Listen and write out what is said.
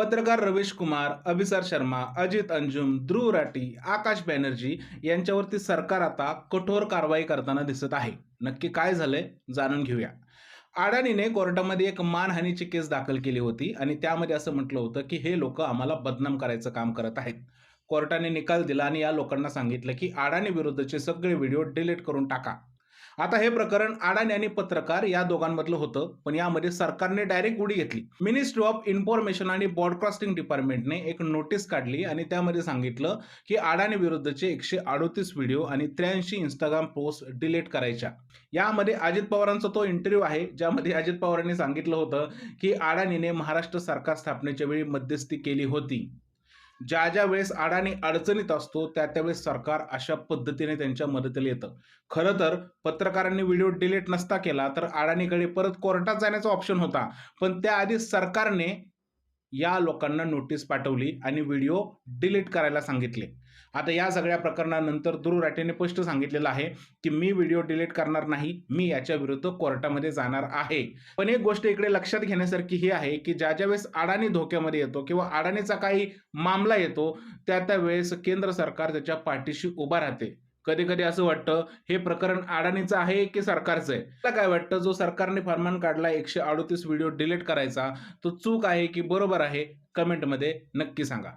पत्रकार रवीश कुमार अभिसार शर्मा अजित अंजुम ध्रुव राठी आकाश बॅनर्जी यांच्यावरती सरकार आता कठोर कारवाई करताना दिसत आहे. नक्की काय झालंय जाणून घेऊया. अडाणीने कोर्टामध्ये एक मानहानीची केस दाखल केली होती आणि त्यामध्ये असं म्हटलं होतं की हे लोक आम्हाला बदनाम करायचं काम करत आहेत. कोर्टाने निकाल दिला आणि या लोकांना सांगितलं की अडाणी विरुद्धचे सगळे व्हिडिओ डिलीट करून टाका. आता हे प्रकरण अडाणी आणि पत्रकार या दोघांमधलं होतं पण यामध्ये सरकारने डायरेक्ट उडी घेतली. मिनिस्ट्री ऑफ इन्फॉर्मेशन आणि ब्रॉडकास्टिंग डिपार्टमेंटने एक नोटीस काढली आणि त्यामध्ये सांगितलं की अडाणी विरुद्धचे एकशे अडोतीस व्हिडिओ आणि त्र्याऐंशी इंस्टाग्राम पोस्ट डिलीट करायच्या. यामध्ये अजित पवारांचा तो इंटरव्ह्यू आहे ज्यामध्ये अजित पवारांनी सांगितलं होतं की अडाणीने महाराष्ट्र सरकार स्थापनेच्या वेळी मध्यस्थी केली होती. ज्या ज्या वेळेस अडाणी अडचणीत असतो त्या त्यावेळेस सरकार अशा पद्धतीने त्यांच्या मदतीला येतं. खरं तर पत्रकारांनी व्हिडिओ डिलीट नसता केला तर अडाणीकडे परत कोर्टात जाण्याचा ऑप्शन होता. पण त्याआधी सरकारने या लोकांना नोटीस पाठवली आणि व्हिडिओ डिलीट करायला सांगितले. आता या सगळ्या प्रकरणानंतर ध्रुव राठेने स्पष्ट सांगितलेलं आहे की मी व्हिडिओ डिलीट करणार नाही मी याच्या विरुद्ध कोर्टामध्ये जाणार आहे. पण एक गोष्ट इकडे लक्षात घेण्यासारखी ही आहे की ज्या ज्या वेळेस अडाणी धोक्यामध्ये येतो किंवा अडाणीचा काही मामला येतो त्या त्या वेळेस केंद्र सरकार त्याच्या पाठीशी उभा राहते. कधी कधी असं वाटतं हे प्रकरण अडाणीचं आहे की सरकारचं आहे? मला काय वाटतं जो सरकारने फरमान काढला एकशे अडोतीस व्हिडिओ डिलीट करायचा तो चूक आहे की बरोबर आहे? कमेंटमध्ये नक्की सांगा.